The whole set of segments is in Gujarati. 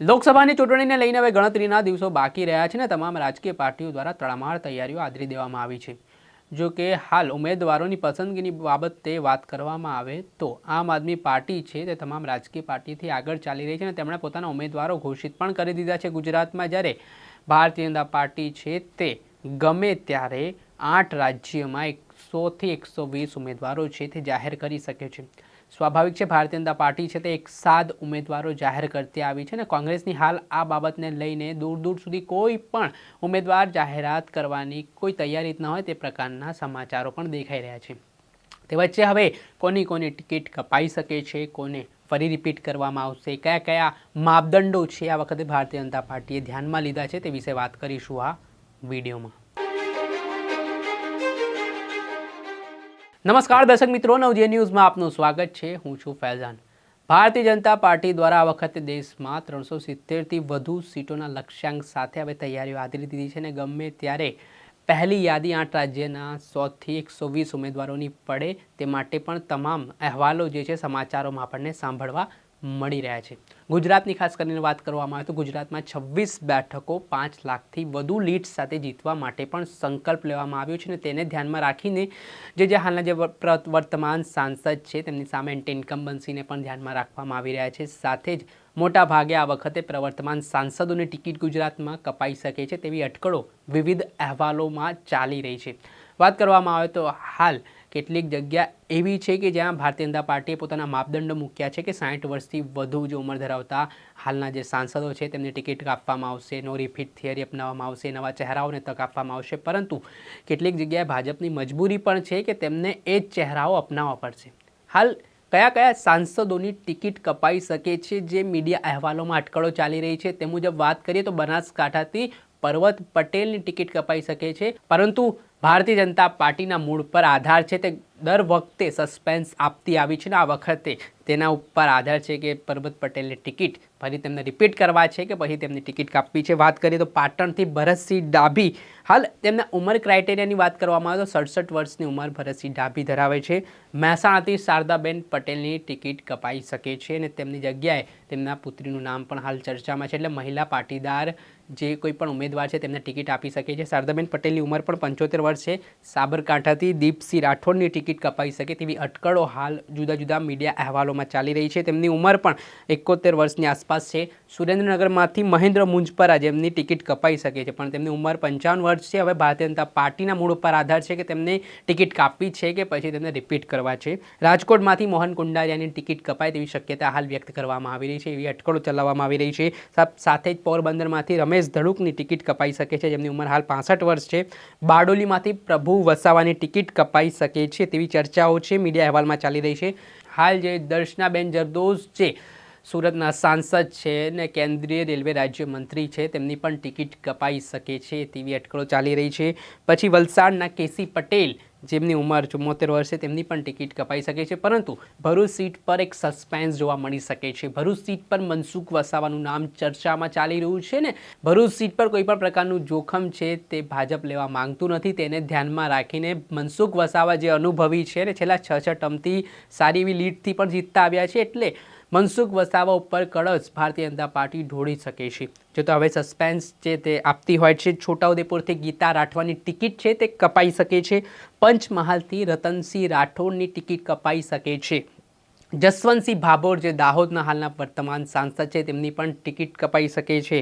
લોકસભાની ચૂંટણીને લઈને હવે ગણતરીના દિવસો બાકી રહ્યા છે ને તમામ રાજકીય પાર્ટીઓ દ્વારા તડામાર તૈયારીઓ આદરી દેવામાં આવી છે. જો કે હાલ ઉમેદવારોની પસંદગીની બાબતે વાત કરવામાં આવે તો આમ આદમી પાર્ટી છે તે તમામ રાજકીય પાર્ટીથી આગળ ચાલી રહી છે અને તેમણે પોતાના ઉમેદવારો ઘોષિત પણ કરી દીધા છે ગુજરાતમાં. જ્યારે ભારતીય જનતા પાર્ટી છે તે ગમે ત્યારે આઠ રાજ્યમાં એકસોથી એકસો વીસ ઉમેદવારો છે તે જાહેર કરી શકે છે. સ્વાભાવિક છે, ભારતીય જનતા પાર્ટી છે તે એક સાદ ઉમેદવારો જાહેર કરતી આવી છે અને કોંગ્રેસની હાલ આ બાબતને લઈને દૂર દૂર સુધી કોઈ પણ ઉમેદવાર જાહેરાત કરવાની કોઈ તૈયારી ન હોય તે પ્રકારના સમાચારો પણ દેખાઈ રહ્યા છે. તે વચ્ચે હવે કોની કોની ટિકિટ કપાઈ શકે છે, કોને ફરી રિપીટ કરવામાં આવશે, કયા કયા માપદંડો છે, આ વખતે ભારતીય જનતા પાર્ટીએ ધ્યાનમાં લીધા છે તે વિશે વાત કરીશું આ વિડીયોમાં. નમસ્કાર દર્શક મિત્રો નવજે ન્યૂઝમાં આપનું સ્વાગત છે. હું છું ફૈઝાન. ભારતીય જનતા પાર્ટી દ્વારા આ વખતે દેશમાં ત્રણસો સિત્તેરથી વધુ સીટોના લક્ષ્યાંક સાથે હવે તૈયારીઓ આદરી દીધી છે અને ગમે ત્યારે પહેલી યાદી આઠ રાજ્યના સોથી એકસો વીસ ઉમેદવારોની પડે તે માટે પણ તમામ અહેવાલો જે છે, સમાચારોમાં આપણને સાંભળવા મળી રહ્યા છે. ગુજરાતની ખાસ કરીને વાત કરવામાં આવે તો ગુજરાતમાં છવ્વીસ બેઠકો પાંચ લાખથી વધુ લીડ સાથે જીતવા માટે પણ સંકલ્પ લેવામાં આવ્યો છે અને તેને ધ્યાનમાં રાખીને જે જે હાલના જે વર્તમાન સાંસદ છે તેમની સામે એન્ટી ઇન્કમ્બન્સીને પણ ધ્યાનમાં રાખવામાં આવી રહ્યા છે. સાથે જ મોટા ભાગે આ વખતે પ્રવર્તમાન સાંસદોની ટિકિટ ગુજરાતમાં કપાઈ શકે છે તેવી અટકળો વિવિધ અહેવાલોમાં ચાલી રહી છે. વાત કરવામાં આવે તો હાલ કેટલીક જગ્યા એવી છે કે જ્યાં ભારતીય જનતા પાર્ટીએ પોતાના માપદંડો મૂક્યા છે કે સાઠ વર્ષથી વધુ જે ઉંમર ધરાવતા હાલના જે સાંસદો છે, તેમને ટિકિટ આપવામાં આવશે, નો રિફિટ થિયરી અપનાવવામાં આવશે, નવા ચહેરાઓને તક આપવામાં આવશે. પરંતુ કેટલીક જગ્યાએ ભાજપની મજબૂરી પણ છે કે તેમને એ જ ચહેરાઓ અપનાવવા પડશે. હાલ કયા કયા સાંસદોની ટિકિટ કપાઈ શકે છે, જે મીડિયા અહેવાલોમાં અટકળો ચાલી રહી છે તે મુજબ વાત કરીએ તો બનાસકાંઠાથી પર્વત પટેલની ટિકિટ કપાઈ શકે છે. પરંતુ ભારતીય જનતા પાર્ટીના મૂળ પર આધાર છે તે દર વખતે સસ્પેન્સ આપતી આવી છે ને આ વખતે તેના ઉપર આધાર છે કે પરબત પટેલની ટિકિટ ફરી તેમને રિપીટ કરવા છે કે પછી તેમની ટિકિટ કાપવી છે. વાત કરીએ તો પાટણથી ભરતસિંહ ડાભી. હાલ તેમના ઉંમર ક્રાઇટેરિયાની વાત કરવામાં આવે તો સડસઠ વર્ષની ઉંમર ભરતસિંહ ડાભી ધરાવે છે. મહેસાણાથી શારદાબેન પટેલની ટિકિટ કપાઈ શકે છે અને તેમની જગ્યાએ તેમના પુત્રીનું નામ પણ હાલ ચર્ચામાં છે. એટલે મહિલા પાટીદાર જે કોઈ પણ ઉમેદવાર છે તેમને ટિકિટ આપી શકે છે. શારદાબેન પટેલની ઉંમર પણ પંચોતેર વર્ષ છે. સાબરકાંઠાથી દીપસિંહ રાઠોડની ટિકિટ કપાઈ શકે તેવી અટકળો હાલ જુદા જુદા મીડિયા અહેવાલોમાં ચાલી રહી છે. તેમની ઉંમર પણ એકોતેર વર્ષની આસપાસ છે. સુરેન્દ્રનગરમાંથી મહેન્દ્ર મુંજપરા જેમની ટિકિટ કપાઈ શકે છે, પણ તેમની ઉંમર પંચાવન વર્ષ છે. હવે ભારતીય જનતા પાર્ટીના મૂળ ઉપર આધાર છે કે તેમને ટિકિટ કાપવી છે કે પછી તેમને રિપીટ કરવા છે. રાજકોટમાંથી મોહન કુંડારિયાની ટિકિટ કપાય તેવી શક્યતા હાલ વ્યક્ત કરવામાં આવી રહી છે. એવી અટકળો ચલાવવામાં આવી રહી છે. સાથે જ પોરબંદરમાંથી રમેશ ધડુકની ટિકિટ કપાઈ શકે છે, જેમની ઉંમર હાલ પાસઠ વર્ષ છે. બારડોલીમાંથી પ્રભુ વસાવાની ટિકિટ કપાઈ શકે છે તેવી ચર્ચાઓ છે, મીડિયા અહેવાલમાં ચાલી રહી છે. હાલ જે દર્શનાબેન જરદોઝ છે, સુરતના સાંસદ છે ને કેન્દ્રીય રેલવે રાજ્યમંત્રી છે, તેમની પણ ટિકિટ કપાઈ શકે છે તેવી અટકળો ચાલી રહી છે. પછી વલસાડના કેસી પટેલ જેમની ઉંમર ચુમ્મોતેર વર્ષે તેમની પણ ટિકિટ કપાઈ શકે છે. પરંતુ ભરૂચ સીટ પર એક સસ્પેન્સ જોવા મળી શકે છે. ભરૂચ સીટ પર મનસુખ વસાવાનું નામ ચર્ચામાં ચાલી રહ્યું છે ને? ભરૂચ સીટ પર કોઈ પણ પ્રકારનું જોખમ છે તે ભાજપ લેવા માંગતું નથી. તેને ધ્યાનમાં રાખીને મનસુખ વસાવા જે અનુભવી છે ને, છેલ્લા છ છ ટર્મથી સારી એવી લીડથી પણ જીતતા આવ્યા છે. એટલે મનસુખ વસાવા ઉપર કળશ ભારતીય જનતા પાર્ટી ઢોળી શકે છે. જો તો હવે સસ્પેન્સ છે તે આપતી હોય છે, છોટાઉદેપુરથી ગીતા રાઠવાની ટિકિટ છે તે કપાઈ શકે છે. પંચમહાલથી રતનસિંહ રાઠોડની ટિકિટ કપાઈ શકે છે. જસવંતસિંહ ભાભોર જે દાહોદના હાલના વર્તમાન સાંસદ છે, તેમની પણ ટિકિટ કપાઈ શકે છે.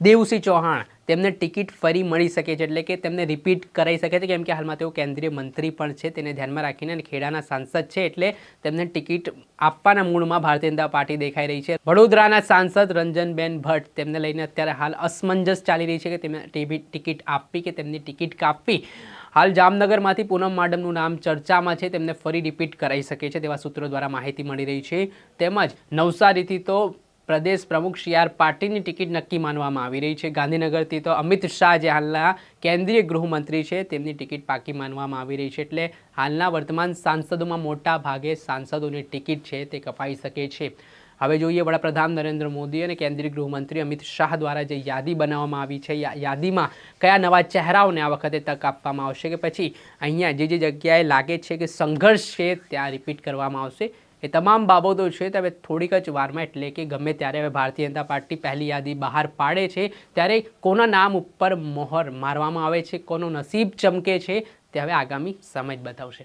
દેવસિંહ ચૌહાણ તેમને ટિકિટ ફરી મળી શકે છે, એટલે કે તેમને રિપીટ કરાઈ શકે છે, કેમ કે હાલમાં તેઓ કેન્દ્રીય મંત્રી પણ છે, તેને ધ્યાનમાં રાખીને ખેડાના સાંસદ છે, એટલે તેમને ટિકિટ આપવાના મૂળમાં ભારતીય જનતા પાર્ટી દેખાઈ રહી છે. વડોદરાના સાંસદ રંજનબેન ભટ્ટ તેમને લઈને અત્યારે હાલ અસમંજસ ચાલી રહી છે કે તેમને ટિકિટ આપવી કે તેમની ટિકિટ કાપવી. હાલ જામનગરમાંથી પૂનમ માડમનું નામ ચર્ચામાં છે. તેમને ફરી રિપીટ કરાઈ શકે છે તેવા સૂત્રો દ્વારા માહિતી મળી રહી છે. તેમજ નવસારીથી તો પ્રદેશ પ્રમુખ સી આર પાટીલની ટિકિટ નક્કી માનવામાં આવી રહી છે. ગાંધીનગરથી તો અમિત શાહ જે હાલના કેન્દ્રીય ગૃહમંત્રી છે, તેમની ટિકિટ પાકી માનવામાં આવી રહી છે. એટલે હાલના વર્તમાન સાંસદોમાં મોટા ભાગે સાંસદોની ટિકિટ છે તે કપાઈ શકે છે. હવે જોઈએ વડાપ્રધાન નરેન્દ્ર મોદી અને કેન્દ્રીય ગૃહમંત્રી અમિત શાહ દ્વારા જે યાદી બનાવવામાં આવી છે યાદીમાં કયા નવા ચહેરાઓને આ વખતે તક આપવામાં આવશે કે પછી અહીંયા જે જે જગ્યાએ લાગે છે કે સંઘર્ષ છે ત્યાં રિપીટ કરવામાં આવશે. એ તમામ બાબતો છે તે હવે થોડીક જ વારમાં એટલે કે ગમે ત્યારે હવે ભારતીય જનતા પાર્ટી પહેલી યાદી બહાર પાડે છે, ત્યારે કોના નામ ઉપર મોહર મારવામાં આવે છે, કોનું નસીબ ચમકે છે તે હવે આગામી સમય બતાવશે.